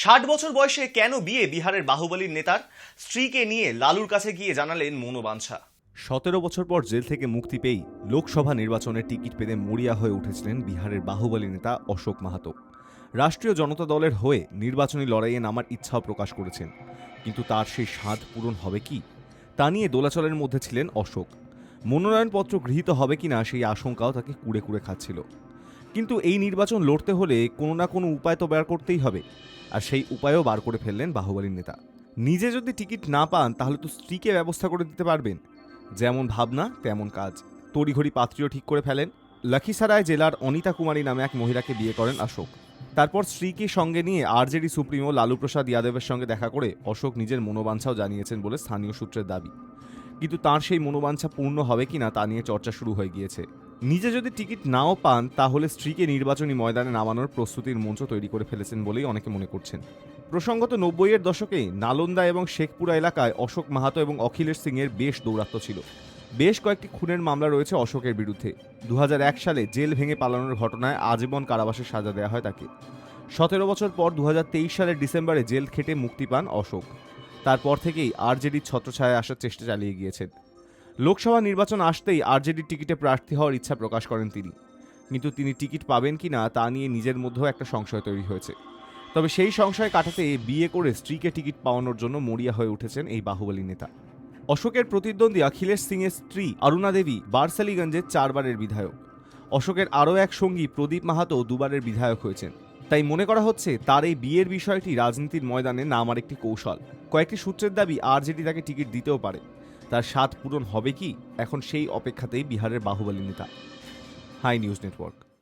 ষাট বছর বয়সে কেন বিয়ে বিহারের বাহুবলীর নেতার? স্ত্রীকে নিয়ে লালুর কাছে গিয়ে জানালেন মনোবাঞ্ছা। সতেরো বছর পর জেল থেকে মুক্তি পেয়েই লোকসভা নির্বাচনের টিকিট পেতে মরিয়া হয়ে উঠেছিলেন বিহারের বাহুবলী নেতা অশোক মাহাতো। রাষ্ট্রীয় জনতা দলের হয়ে নির্বাচনী লড়াইয়ে নামার ইচ্ছাও প্রকাশ করেছেন। কিন্তু তার সেই স্বাদ পূরণ হবে কি? তা নিয়ে দোলাচলের মধ্যে ছিলেন অশোক। মনোনয়নপত্র গৃহীত হবে কিনা সেই আশঙ্কাও তাকে কুড়ে কুড়ে খাচ্ছিল। কিন্তু এই নির্বাচন লড়তে হলে কোনো না কোনো উপায় তো বের করতেই হবে। আর সেই উপায়ও বার করে ফেললেন বাহুবলীর নেতা। নিজে যদি টিকিট না পান, তাহলে তো স্ত্রীকে ব্যবস্থা করে দিতে পারবেন। যেমন ভাবনা, তেমন কাজ। তড়িঘড়ি পাত্রীও ঠিক করে ফেলেন। লখিসারায় জেলার অনিতা কুমারী নামে এক মহিলাকে বিয়ে করেন অশোক। তারপর স্ত্রীকে সঙ্গে নিয়ে আরজেডি সুপ্রিমো লালু প্রসাদ যাদবের সঙ্গে দেখা করে অশোক নিজের মনোবাঞ্ছাও জানিয়েছেন বলে স্থানীয় সূত্রের দাবি। কিন্তু তার সেই মনোবাঞ্ছা পূর্ণ হবে কিনা তা নিয়ে চর্চা শুরু হয়ে গিয়েছে। নিজে যদি টিকিট নাও পান, তাহলে স্ত্রীকে নির্বাচনী ময়দানে নামানোর প্রস্তুতির মঞ্চ তৈরি করে ফেলেছেন বলেই অনেকে মনে করছেন। প্রসঙ্গত নব্বইয়ের দশকে নালন্দা এবং শেখপুরা এলাকায় অশোক মাহাতো এবং অখিলেশ সিংয়ের বেশ দৌরাত্ম ছিল। বেশ কয়েকটি খুনের মামলা রয়েছে অশোকের বিরুদ্ধে। দু হাজার এক সালে জেল ভেঙে পালানোর ঘটনায় আজীবন কারাবাসের সাজা দেওয়া হয় তাকে। সতেরো বছর পর দু হাজার তেইশ সালের ডিসেম্বরে জেল খেটে মুক্তি পান অশোক। তারপর থেকেই আরজেডির ছত্রছায়ায় আসার চেষ্টা চালিয়ে গিয়েছেন। লোকসভা নির্বাচন আসতেই আরজেডির টিকিটে প্রার্থী হওয়ার ইচ্ছা প্রকাশ করেন তিনি। কিন্তু তিনি টিকিট পাবেন কিনা তা নিয়ে নিজের মধ্যেও একটা সংশয় তৈরি হয়েছে। তবে সেই সংশয় কাটাতে বিয়ে করে স্ত্রীকে টিকিট পাওয়ানোর জন্য মরিয়া হয়ে উঠেছেন এই বাহুবলী নেতা। অশোকের প্রতিদ্বন্দ্বী অখিলেশ সিংয়ের স্ত্রী অরুণা দেবী বারসালিগঞ্জের চারবারের বিধায়ক। অশোকের আরও এক সঙ্গী প্রদীপ মাহাতো দুবারের বিধায়ক হয়েছেন। তাই মনে করা হচ্ছে তার এই বিয়ের বিষয়টি রাজনীতির ময়দানে নামার একটি কৌশল। কয়েকটি সূত্রের দাবি আরজেডি তাকে টিকিট দিতেও পারে। তার স্বাদ পূরণ হবে কি? এখন সেই অপেক্ষাতেই বিহারের বাহুবলী নেতা। Hi news network.